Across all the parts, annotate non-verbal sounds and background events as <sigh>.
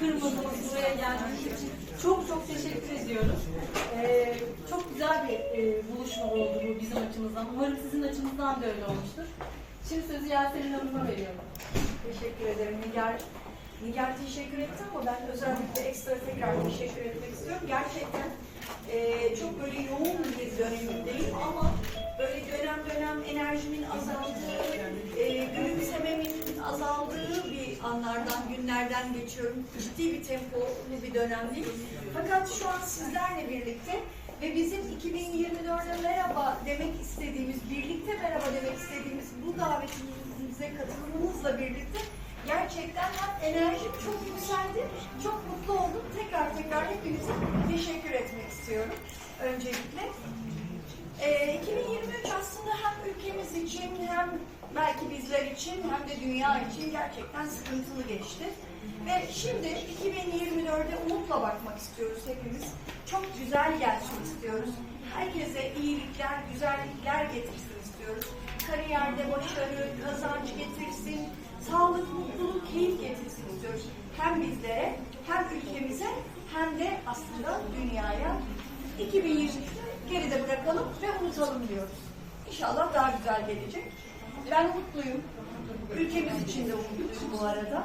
kırmadınız buraya geldiğiniz için. Çok çok teşekkür ediyoruz. Ee, çok güzel bir e, buluşma oldu bu bizim açımızdan. Umarım sizin açınızdan da öyle olmuştur. Şimdi sözü Yasemin Hanım'a veriyorum. Teşekkür ederim Nigar. Nigar teşekkür etti ama ben özellikle ekstra tekrar teşekkür etmek istiyorum. Gerçekten eee, çok böyle yoğun bir dönemimdeyim ama böyle dönem dönem enerjimin azaldığı, eee gülümsememin azaldığı bir anlardan, günlerden geçiyorum. Ciddi bir tempolu bir dönemdeyim. Fakat şu an sizlerle birlikte ve bizim 2024'e merhaba demek istediğimiz, birlikte merhaba demek istediğimiz bu davetimize katılımımızla birlikte gerçekten hem enerjim çok yükseldi, çok mutlu oldum. Tekrar tekrar hepinize teşekkür etmek istiyorum öncelikle. Ee, 2023 aslında hem ülkemiz için hem belki bizler için hem de dünya için gerçekten sıkıntılı geçti. Ve şimdi 2024'e umutla bakmak istiyoruz hepimiz. Çok güzel gelsin istiyoruz. Herkese iyilikler, güzellikler getirsin istiyoruz. Kariyerde başarı, kazanç getirsin, sağlık, mutluluk, keyif getirsin istiyoruz. Hem bizlere, hem ülkemize, hem de aslında dünyaya 2023'ü geride bırakalım ve unutalım diyoruz. İnşallah daha güzel gelecek. Ben mutluyum. Ülkemiz için de umutluyum bu arada.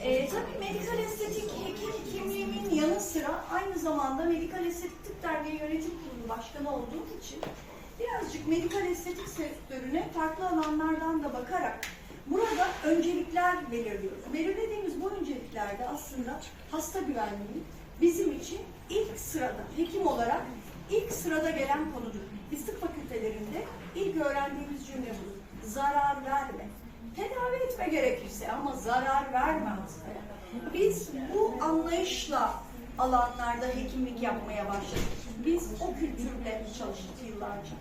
Ee, tabii medikal estetik hekim kimliğimin yanı sıra aynı zamanda Medikal Estetik Derneği Yönetim Kurulu Başkanı olduğum için birazcık medikal estetik sektörüne farklı alanlardan da bakarak burada öncelikler belirliyoruz. Belirlediğimiz bu önceliklerde aslında hasta güvenliği bizim için ilk sırada, hekim olarak ilk sırada gelen konudur. Biz tıp fakültelerinde ilk öğrendiğimiz cümle budur. Zarar verme. Tedavi etme gerekirse ama zarar verme hastaya. Biz bu anlayışla alanlarda hekimlik yapmaya başladık. Biz o kültürle çalıştık yıllarca.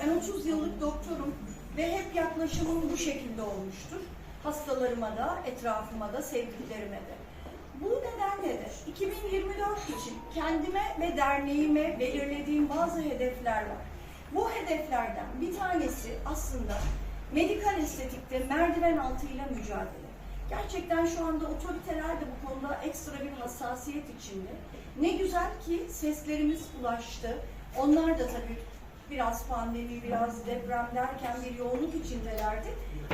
Ben 30 yıllık doktorum ve hep yaklaşımım bu şekilde olmuştur. Hastalarıma da, etrafıma da, sevdiklerime de. Bu nedenle de 2024 için kendime ve derneğime belirlediğim bazı hedefler var. Bu hedeflerden bir tanesi aslında medikal estetikte merdiven altıyla mücadele. Gerçekten şu anda otoriteler de bu konuda ekstra bir hassasiyet içinde. Ne güzel ki seslerimiz ulaştı. Onlar da tabii biraz pandemi, biraz deprem derken bir yoğunluk içindelerdi.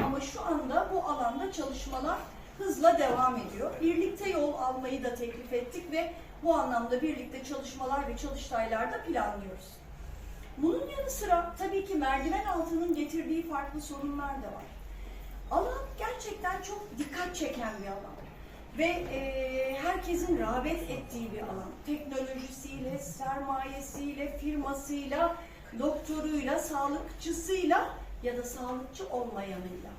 Ama şu anda bu alanda çalışmalar hızla devam ediyor. Birlikte yol almayı da teklif ettik ve bu anlamda birlikte çalışmalar ve çalıştaylar da planlıyoruz. Bunun yanı sıra tabii ki merdiven altının getirdiği farklı sorunlar da var. Alan gerçekten çok dikkat çeken bir alan ve e, herkesin rağbet ettiği bir alan. Teknolojisiyle, sermayesiyle, firmasıyla, doktoruyla, sağlıkçısıyla ya da sağlıkçı olmayanıyla.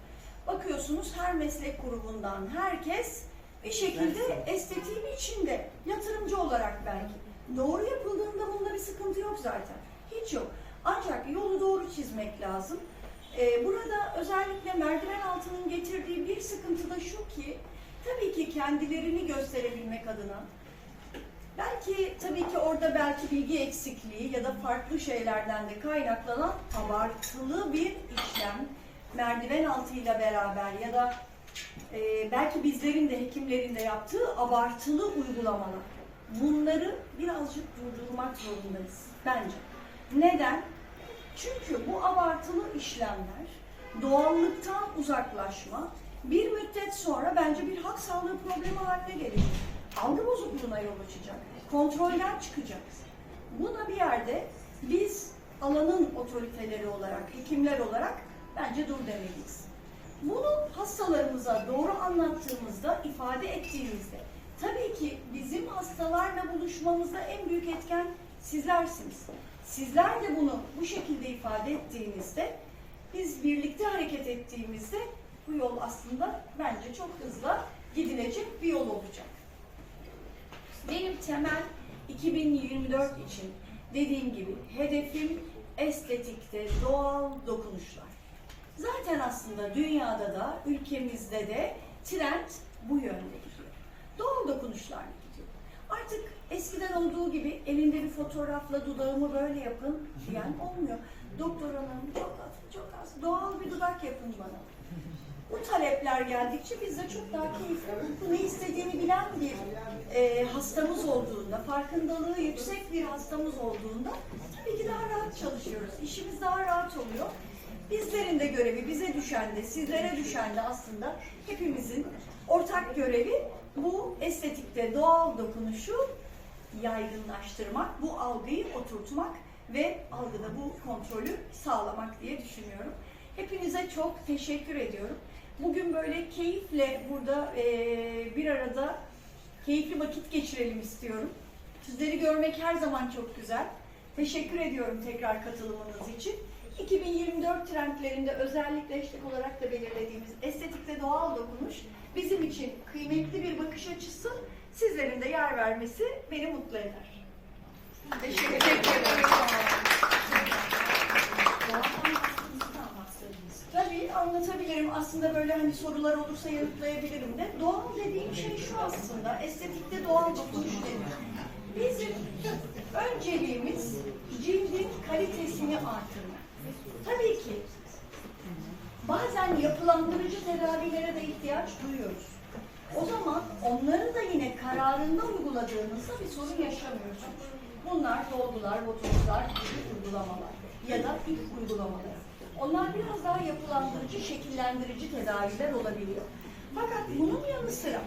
Bakıyorsunuz her meslek grubundan herkes bir şekilde estetiğin içinde yatırımcı olarak belki. Doğru yapıldığında bunda bir sıkıntı yok zaten. Hiç yok. Ancak yolu doğru çizmek lazım. Ee, burada özellikle merdiven altının getirdiği bir sıkıntı da şu ki tabii ki kendilerini gösterebilmek adına belki tabii ki orada belki bilgi eksikliği ya da farklı şeylerden de kaynaklanan abartılı bir işlem merdiven altıyla beraber ya da e, belki bizlerin de hekimlerin de yaptığı abartılı uygulamalar. Bunları birazcık durdurmak zorundayız bence. Neden? Çünkü bu abartılı işlemler doğallıktan uzaklaşma bir müddet sonra bence bir hak sağlığı problemi haline gelecek. Algı bozukluğuna yol açacak. Kontrolden çıkacak. Buna bir yerde biz alanın otoriteleri olarak, hekimler olarak bence dur demeliyiz. Bunu hastalarımıza doğru anlattığımızda, ifade ettiğimizde, tabii ki bizim hastalarla buluşmamızda en büyük etken sizlersiniz. Sizler de bunu bu şekilde ifade ettiğinizde, biz birlikte hareket ettiğimizde bu yol aslında bence çok hızlı gidilecek bir yol olacak. Benim temel 2024 için dediğim gibi hedefim estetikte doğal dokunuşlar. Zaten aslında dünyada da ülkemizde de trend bu yönde gidiyor. Doğal dokunuşlarla gidiyor. Artık eskiden olduğu gibi elinde bir fotoğrafla dudağımı böyle yapın diyen olmuyor. Doktor hanım çok az, çok az doğal bir dudak yapın bana. Bu talepler geldikçe biz de çok daha keyifli, mutlu, ne istediğini bilen bir e, hastamız olduğunda, farkındalığı yüksek bir hastamız olduğunda tabii ki daha rahat çalışıyoruz. İşimiz daha rahat oluyor. Bizlerin de görevi, bize düşen de, sizlere düşen de aslında hepimizin ortak görevi bu estetikte doğal dokunuşu yaygınlaştırmak, bu algıyı oturtmak ve algıda bu kontrolü sağlamak diye düşünüyorum. Hepinize çok teşekkür ediyorum. Bugün böyle keyifle burada eee, bir arada keyifli vakit geçirelim istiyorum. Sizleri görmek her zaman çok güzel. Teşekkür ediyorum tekrar katılımınız için. 2024 trendlerinde özellikle hashtag olarak da belirlediğimiz estetikte doğal dokunuş bizim için kıymetli bir bakış açısı. Sizlerin de yer vermesi beni mutlu eder. Teşekkür ederim. Tabii anlatabilirim. Aslında böyle hani sorular olursa yanıtlayabilirim de. Doğal dediğim şey şu aslında. Estetikte doğal dokunuş demek. Bizim önceliğimiz cildin kalitesini artırmak. Tabii ki bazen yapılandırıcı tedavilere de ihtiyaç duyuyoruz. O zaman onları da yine kararında uyguladığımızda bir sorun yaşamıyorsunuz. Bunlar dolgular, botokslar gibi uygulamalar ya da ilk uygulamalar. Onlar biraz daha yapılandırıcı, şekillendirici tedaviler olabiliyor. Fakat bunun yanı sıra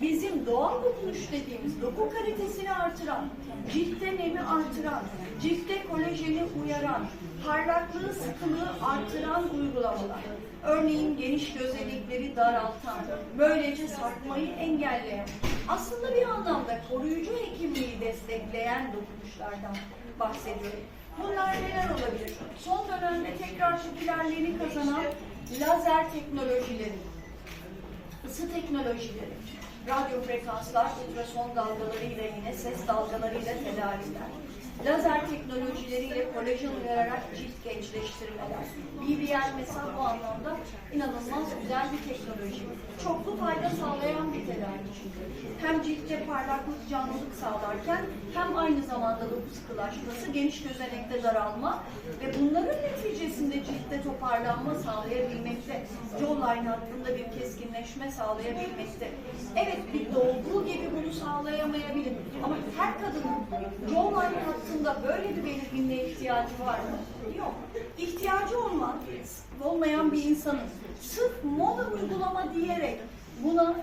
bizim doğal dokunuş dediğimiz doku kalitesini artıran, ciltte nemi artıran, ciltte kolajeni uyaran, parlaklığı, sıkılığı artıran uygulamalar. Örneğin geniş gözenekleri daraltan, böylece sarkmayı engelleyen, aslında bir anlamda koruyucu hekimliği destekleyen dokunuşlardan bahsediyorum. Bunlar neler olabilir? Son dönemde tekrar popülerliğini kazanan lazer teknolojileri, ısı teknolojileri, radyo frekanslar, ultrason dalgalarıyla yine ses dalgalarıyla tedaviler, lazer teknolojileriyle kolajen uyararak cilt gençleştirmeler. BBL mesela bu anlamda inanılmaz güzel bir teknoloji. Çoklu fayda sağlayan bir tedavi çünkü. Hem ciltte parlaklık, canlılık sağlarken hem aynı zamanda doku sıkılaşması, geniş gözenekte daralma ve bunların neticesinde ciltte toparlanma sağlayabilmekte, jawline hattında bir keskinleşme sağlayabilmekte. Evet bir dolgu gibi bunu sağlayamayabilir ama her kadının jawline hattında böyle bir belirginliğe ihtiyacı var mı? Yok. İhtiyacı olman, olmayan bir insanın sırf moda uygulama diyerek buna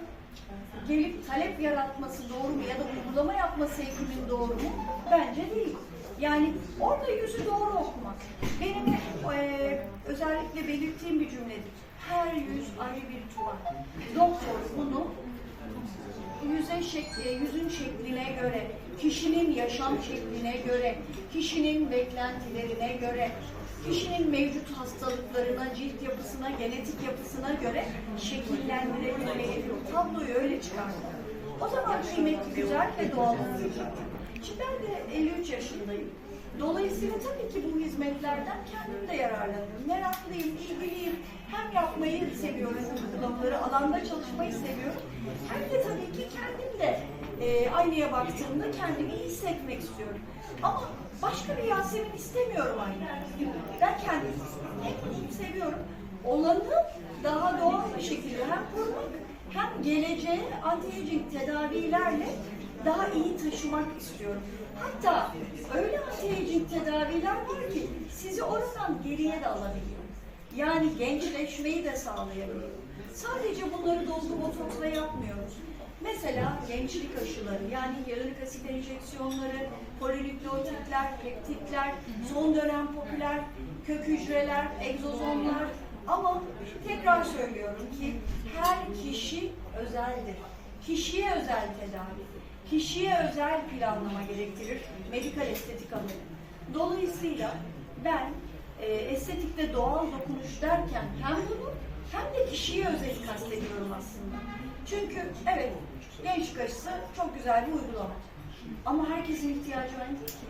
gelip talep yaratması doğru mu ya da uygulama yapması hekimin doğru mu? Bence değil. Yani orada yüzü doğru okumak. Benim eee, özellikle belirttiğim bir cümledir. Her yüz ayrı bir tuval. Doktor bunu yüze şekli, yüzün şekline göre, kişinin yaşam şekline göre, kişinin beklentilerine göre, kişinin mevcut hastalıklarına, cilt yapısına, genetik yapısına göre şekillendirebilmeli. Tabloyu öyle çıkardı. O zaman kıymetli, güzel ve doğal olacak. Şimdi ben de 53 yaşındayım. Dolayısıyla tabii ki bu hizmetlerden kendim de yararlanıyorum. Meraklıyım, ilgiliyim. Hem yapmayı seviyorum bu uygulamaları, alanda çalışmayı seviyorum. Hem de tabii ki kendim de e, aynaya baktığımda kendimi iyi hissetmek istiyorum. Ama başka bir Yasemin istemiyorum aynı. Ben kendimi hep seviyorum. Olanı daha doğal bir şekilde hem korumak hem geleceğe anti-aging tedavilerle daha iyi taşımak istiyorum. Hatta öyle anti-aging tedaviler var ki sizi oradan geriye de alabiliyor. Yani gençleşmeyi de sağlayabiliyor. Sadece bunları dolgu botoksla yapmıyoruz. Mesela gençlik aşıları yani hyaluronik asit enjeksiyonları, polinükleotitler, peptitler, son dönem popüler kök hücreler, egzozomlar ama tekrar söylüyorum ki her kişi özeldir. Kişiye özel tedavi, kişiye özel planlama gerektirir medikal estetik alanı. Dolayısıyla ben e, estetikte doğal dokunuş derken hem bunu hem de kişiye özel kastediyorum aslında. Çünkü evet gençlik aşısı çok güzel bir uygulama. Ama herkesin ihtiyacı aynı değil ki.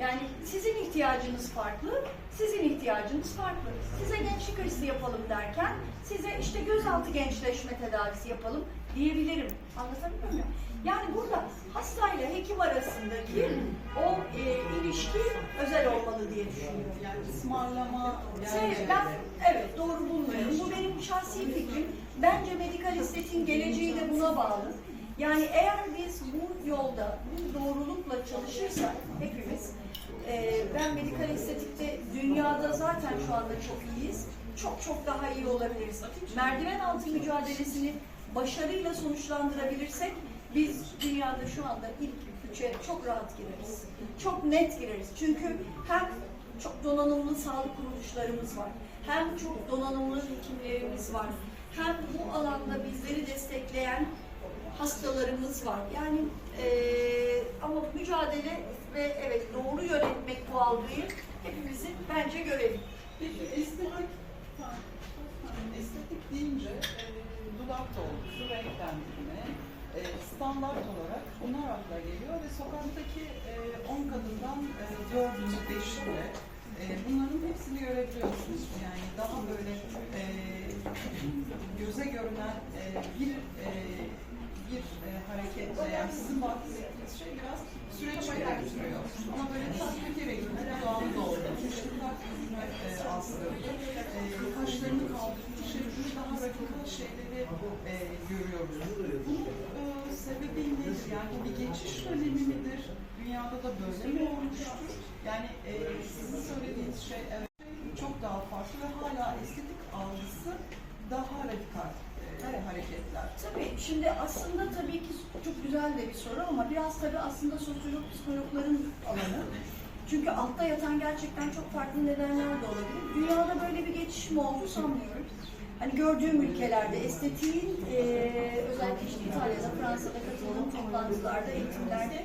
Yani sizin ihtiyacınız farklı, sizin ihtiyacınız farklı. Size gençlik aşısı yapalım derken size işte gözaltı gençleşme tedavisi yapalım diyebilirim. Anlatabiliyor muyum? Yani burada hastayla hekim arasındaki o e, ilişki özel olmalı diye düşünüyorum. Yani ısmarlama, Şey, yani ben evet doğru bulmuyorum. Bu benim şahsi fikrim. Bence medikal estetiğin geleceği de buna bağlı. Yani eğer biz bu yolda, bu doğrulukla çalışırsak hepimiz, e, ben medikal estetikte dünyada zaten şu anda çok iyiyiz. Çok çok daha iyi olabiliriz. Merdiven altı mücadelesini başarıyla sonuçlandırabilirsek biz dünyada şu anda ilk üçe çok rahat gireriz. Çok net gireriz. Çünkü hem çok donanımlı sağlık kuruluşlarımız var. Hem çok donanımlı hekimlerimiz var. Hem bu alanda bizleri destekleyen hastalarımız var. Yani eee, ama mücadele ve evet doğru yönetmek bu algıyı hepimizin bence görevi. Peki estetik, estetik deyince e, dudak dolgusu, renklendirme, e, standart olarak bunlar akla geliyor ve sokaktaki 10 kadından e, 4'ü, 5'ü de e, bunların hepsini görebiliyorsunuz. Yani daha böyle e, göze görünen e, bir e, bir e, hareketle, yani sizin bahsettiğiniz şey biraz süreç gerektiriyor. Ama böyle kere gibi dudağını doldu, kışlıklar yüzüne e, astırdı, e, kaşlarını kaldırdı, şeklinde daha radikal şeyleri e, görüyoruz. Bunun e, sebebi nedir? Yani bir geçiş dönemi midir? Dünyada da böyle mi olmuştur? Yani e, sizin söylediğiniz şey evet, çok daha farklı ve hala estetik algısı daha radikal Evet. hareketler. Tabii şimdi aslında tabii ki çok güzel de bir soru ama biraz tabii aslında sosyolog psikologların alanı. Çünkü altta yatan gerçekten çok farklı nedenler de olabilir. Dünyada böyle bir geçiş mi oldu sanmıyorum. Hani gördüğüm ülkelerde estetiğin eee özellikle işte İtalya'da, Fransa'da katıldığım toplantılarda, eğitimlerde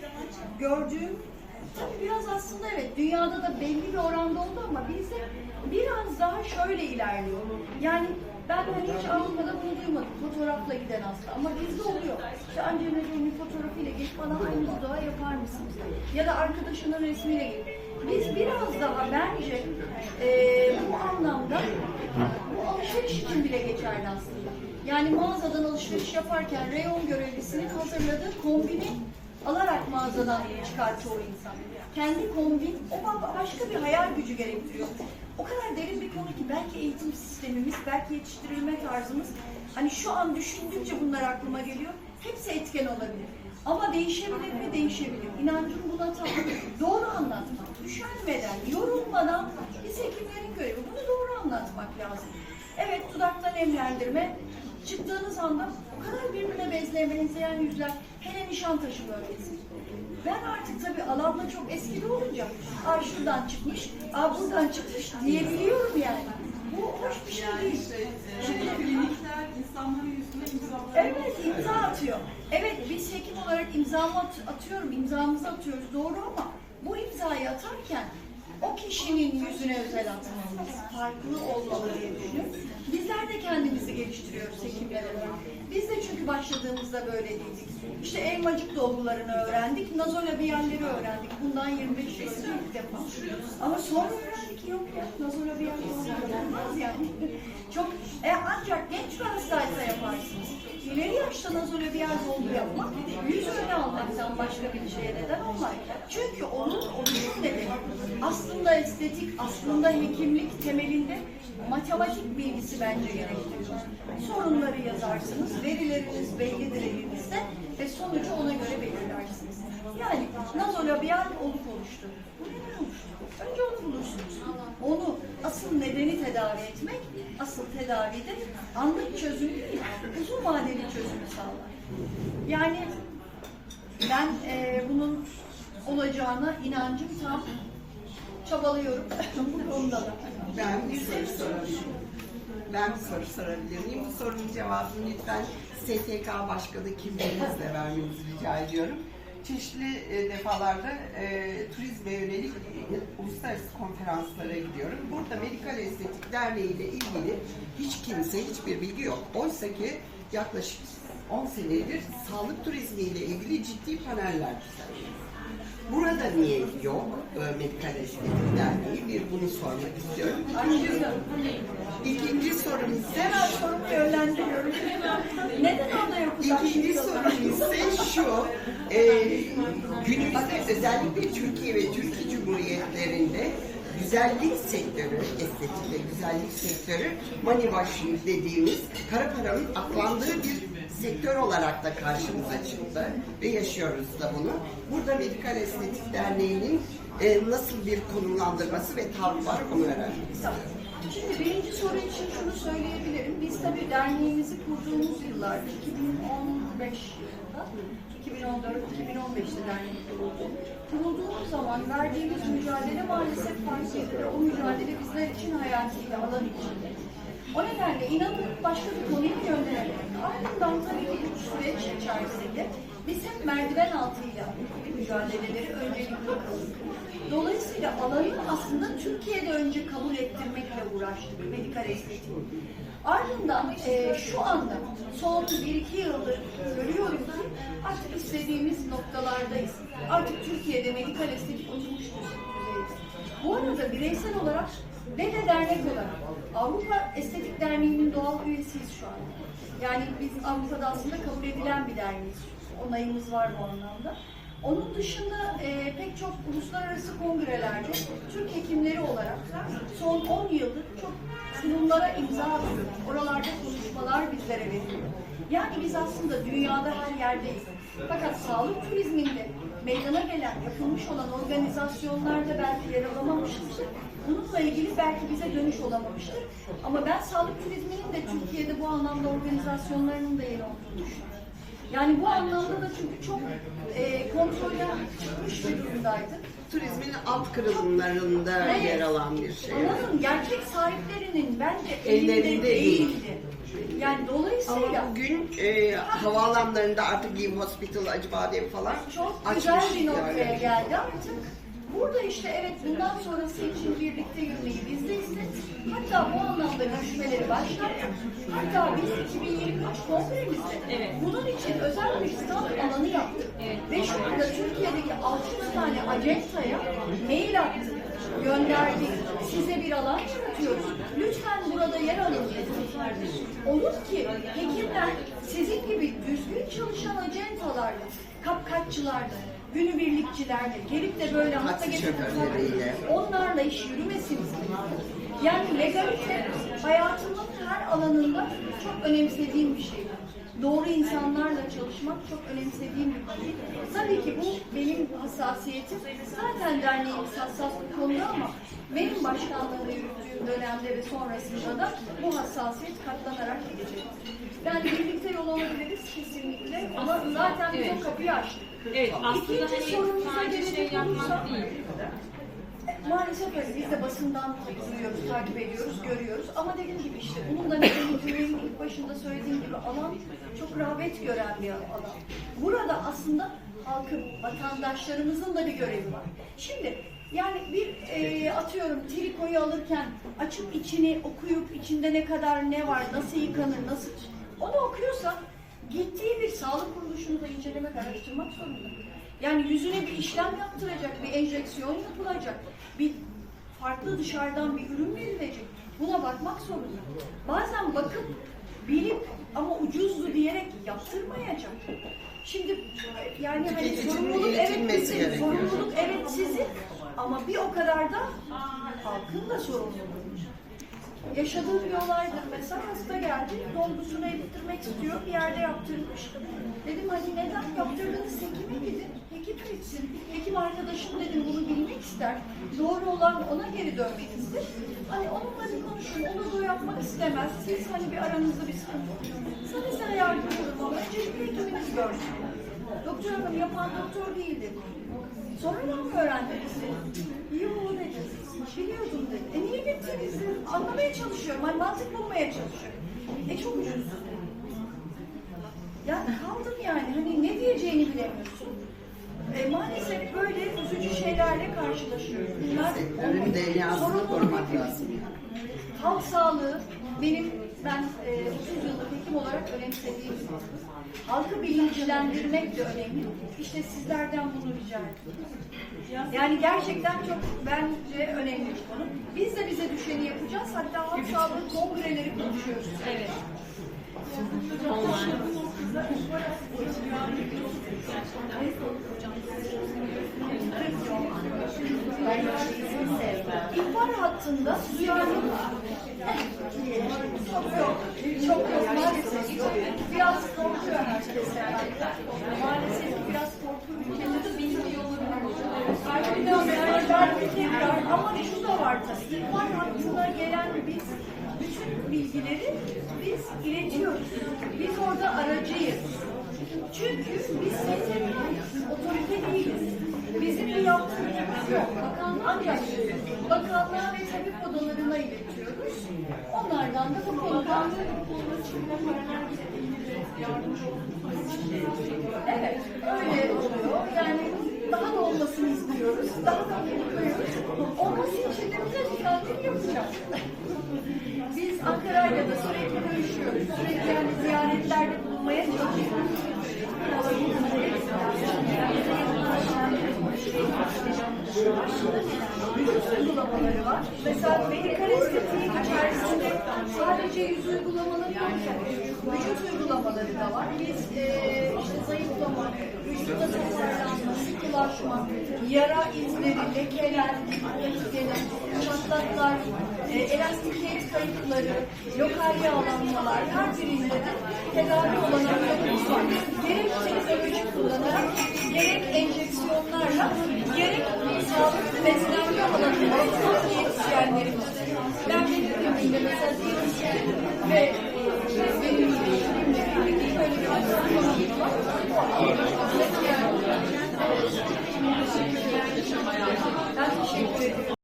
gördüğüm tabii biraz aslında evet dünyada da belli bir oranda oldu ama bizde biraz daha şöyle ilerliyor. Yani ben hani hiç Avrupa'da bunu duymadım. Fotoğrafla giden hasta. Ama bizde oluyor. İşte Angelina Jolie'nin fotoğrafıyla gelip bana aynı dudağı yapar mısınız? Ya da arkadaşının resmiyle gelip. Biz biraz daha bence eee, bu anlamda bu alışveriş için bile geçerli aslında. Yani mağazadan alışveriş yaparken reyon görevlisinin hazırladığı kombini alarak mağazadan çıkar çoğu insan. Kendi kombin, o ba- başka bir hayal gücü gerektiriyor. O kadar derin bir konu ki belki eğitim sistemimiz, belki yetiştirilme tarzımız, hani şu an düşündükçe bunlar aklıma geliyor, hepsi etken olabilir. Ama değişebilir mi? Değişebilir. İnancım buna tam. Doğru anlatmak, üşenmeden, yorulmadan biz hekimlerin görevi. Bunu doğru anlatmak lazım. Evet, dudaktan nemlendirme, çıktığınız anda o kadar birbirine bezleyen, benzeyen yüzler, hele Nişantaşı bölgesi. Ben artık tabii alanda çok eskili olunca, aa şuradan çıkmış, aa buradan çıkmış diyebiliyorum yani. Bu hoş bir şey değil. Yani e, klinikler insanların yüzüne imzalar. Evet imza atıyor. Evet biz hekim olarak imzamı at- atıyorum, imzamızı atıyoruz doğru ama bu imzayı atarken o kişinin yüzüne özel atmalıyız. Farklı olmalı diye düşünüyorum. Bizler de kendimizi geliştiriyoruz hekimler olarak. Biz de çünkü başladığımızda böyle değildik. İşte elmacık dolgularını öğrendik, nazolabiyalleri öğrendik. Bundan 25 yıl önce ilk defa. Ama sonra öğrendik yok ya, nazolabiyal olmaz yani. <laughs> Çok, e, ancak genç bir hastaysa yaparsınız. İleri yaşta nazolabiyal dolgu yapmak, yüz öne almaktan başka bir şeye neden olmaz. Çünkü onun oluşum nedeni aslında estetik, aslında hekimlik temelinde matematik bilgisi bence gerektiriyor. Sorunları yazarsınız, verileriniz bellidir elinizde ve sonucu ona göre belirlersiniz. Yani nazolabiyal oluk oluştu. Bu neden oluştu? Önce onu bulursunuz. Onu asıl nedeni tedavi etmek, asıl tedavide anlık çözüm değil, uzun vadeli çözümü sağlar. Yani ben eee, bunun olacağına inancım tam çabalıyorum <laughs> bu konuda da. Ben bir soru sorabilirim. Ben bir soru sorabilir miyim? Bu sorunun cevabını lütfen STK Başkanı kimliğinizle vermenizi rica ediyorum. Çeşitli e, defalarda e, turizme yönelik uluslararası konferanslara gidiyorum. Burada Medikal Estetik Derneği ile ilgili hiç kimse hiçbir bilgi yok. Oysa ki yaklaşık 10 senedir sağlık turizmi ile ilgili ciddi paneller düzenliyor. Burada niye yok Medikal Estetik Derneği? Bir bunu sormak istiyorum. İkinci sorum ise Hemen sorumu yönlendiriyorum. Neden orada yok? İkinci sorum ise şu, e, günümüzde özellikle Türkiye ve Türkiye Cumhuriyetlerinde güzellik sektörü, estetik ve güzellik sektörü money washing dediğimiz kara paranın aklandığı bir sektör olarak da karşımıza çıktı ve yaşıyoruz da bunu. Burada Medikal Estetik Derneği'nin e, nasıl bir konumlandırması ve tavrı var onu öğrenmek istiyorum. Şimdi birinci soru için şunu söyleyebilirim. Biz tabii derneğimizi kurduğumuz yıllar 2015 yılında 2014-2015'te dernek kuruldu. Kurulduğumuz zaman verdiğimiz mücadele maalesef farklıydı ve o mücadele bizler için hayatıydı, alan içinde. O nedenle inanın başka bir konuya yönlenerek ardından tabii ki bu süreç içerisinde biz hep merdiven altıyla mücadeleleri öncelikli kıldık. Dolayısıyla alanı aslında Türkiye'de önce kabul ettirmekle uğraştık medikal estetik. Ardından e, şu anda son 1-2 yıldır görüyorum ki artık istediğimiz noktalardayız. Artık Türkiye'de medikal estetik oturmuş düzeyiz. Bu arada bireysel olarak ve de dernek olarak Avrupa Estetik Derneği'nin doğal üyesiyiz şu an. Yani biz Avrupa'da aslında kabul edilen bir derneğiz. Onayımız var bu anlamda. Onun dışında e, pek çok uluslararası kongrelerde Türk hekimleri olarak son 10 yıldır çok sunumlara imza atıyoruz. Oralarda konuşmalar bizlere veriliyor. Yani biz aslında dünyada her yerdeyiz. Fakat sağlık turizminde meydana gelen, yapılmış olan organizasyonlarda belki yer alamamışızdır. Bununla ilgili belki bize dönüş olamamıştır. Ama ben sağlık turizminin de Türkiye'de bu anlamda organizasyonlarının da yeri olduğunu düşünüyorum. Yani bu anlamda da çünkü çok e, kontrolden çıkmış bir durumdaydı. Turizmin alt kırılımlarında Evet. yer alan bir şey. Alanın gerçek sahiplerinin bence Ellerinde elinde değil. değildi. Yani dolayısıyla Ama bugün e, havaalanlarında artık Give Hospital, Acıbadem falan çok güzel bir noktaya yani. geldi artık. Burada işte evet bundan sonrası için birlikte yürümeyi biz de istedik. Hatta bu anlamda görüşmeleri başlattık. Hatta biz 2023 kongremizde bunun için özel bir stand alanı yaptık. Ve şu anda Türkiye'deki 600 tane acentaya mail attık, gönderdik. Size bir alan yaratıyoruz. Lütfen burada yer alın dedik. Olur ki hekimler sizin gibi düzgün çalışan acentalarla, kapkaççılarla, günübirlikçilerle gelip de böyle hasta şoförleriyle. onlarla iş yürümesin. Yani legalite hayatımın her alanında çok önemsediğim bir şey. Doğru insanlarla çalışmak çok önemsediğim bir şey. Tabii ki bu benim hassasiyetim. Zaten derneğimiz hassas bir konuda ama benim başkanlığını yürüttüğüm dönemde ve sonrasında da bu hassasiyet katlanarak gidecek. Yani birlikte yol alabiliriz kesinlikle ama zaten biz o kapıyı açtık. Evet aslında İkinci hani sadece şey yapmak değil. Maalesef öyle. Biz de basından duyuyoruz, takip ediyoruz, görüyoruz. Ama dediğim gibi işte bunun da nedeni cümlenin ilk başında söylediğim gibi alan çok rağbet gören bir alan. Burada aslında halkın, vatandaşlarımızın da bir görevi var. Şimdi yani bir e, atıyorum trikoyu alırken açıp içini okuyup içinde ne kadar ne var, nasıl yıkanır, nasıl onu okuyorsa gittiği bir sağlık kuruluşunu da incelemek, araştırmak zorunda. Yani yüzüne bir işlem yaptıracak, bir enjeksiyon yapılacak, bir farklı dışarıdan bir ürün verilecek. Buna bakmak zorunda. Bazen bakıp bilip ama ucuzdu diyerek yaptırmayacak. Şimdi yani hani sorumluluk evet bizim, sorumluluk evet sizin ama bir o kadar da halkın da sorumluluğu. Yaşadığım bir olaydır. Mesela hasta geldi, dolgusunu ettirmek istiyor, bir yerde yaptırmış. Dedim hani neden yaptırdınız hekime gidin, hekim etsin. Hekim arkadaşım dedim bunu bilmek ister. Doğru olan ona geri dönmenizdir. Hani onunla bir konuşun, onu da yapmak istemez. Siz hani bir aranızda bir sıkıntı Sana size yardımcı olurum ama öncelikle hekiminiz görsün. Doktor hanım yapan doktor değil dedi. Sonradan mı öğrendiniz. İyi o dedi. Biliyordum dedi. E niye gittiniz. Anlamaya çalışıyorum. Hani mantık bulmaya çalışıyorum. E çok ucuz. Yani kaldım yani. Hani ne diyeceğini bilemiyorsun. E, maalesef böyle üzücü şeylerle karşılaşıyoruz. Sektörün DNA'sını korumak lazım. Halk sağlığı benim ben e, 30 yıllık hekim olarak önemsediğim. Halkı bilinçlendirmek de önemli. İşte sizlerden bunu rica ediyorum. Yani gerçekten çok bence önemli bir konu. Biz de bize düşeni yapacağız. Hatta halk sağlığı kongreleri konuşuyoruz. Evet. Ben sevmem. İlk altında duyarlı çok yok. Çok yok maalesef. Biraz korkuyor herkes. Maalesef biraz korkuyor. Ülkede benim yollarım Farkında tekrar ama şu da var tabii. İhbar hattına gelen biz bilgileri biz iletiyoruz. Biz orada aracıyız. Çünkü biz STK'yız, otorite değiliz. Bizim bir yaptırımımız yok. Ancak bakanlığa ve tabip odalarına iletiyoruz. Onlardan da bu konuda Evet, öyle oluyor. Yani daha da olmasını istiyoruz. Daha da mutluyuz. Olması için de bize dikkatle yapacağız. Biz Ankara'yla da sürekli görüşüyoruz. Sürekli yani ziyaretlerde bulunmaya çalışıyoruz. Uygulamaları var. Mesela medikal estetiğin içerisinde sadece yüz uygulamaları yok. Vücut uygulamaları da var. Biz eee işte zayıflama, vücutta toparlanma, sıkılaşma, yara izleri, lekeler, lekeler, çatlaklar, e, elastikiyet kayıpları, lokalya alanmalar her birinde tedavi olanaklarımız var. Gerek teknoloji kullanarak, gerek enjeksiyonlarla, gerek sağlık beslenme alanında çok yetişenlerimiz. Ben belirttiğimde mesela diyetisyen ve benim ilişkimde böyle bir. Ben teşekkür ederim.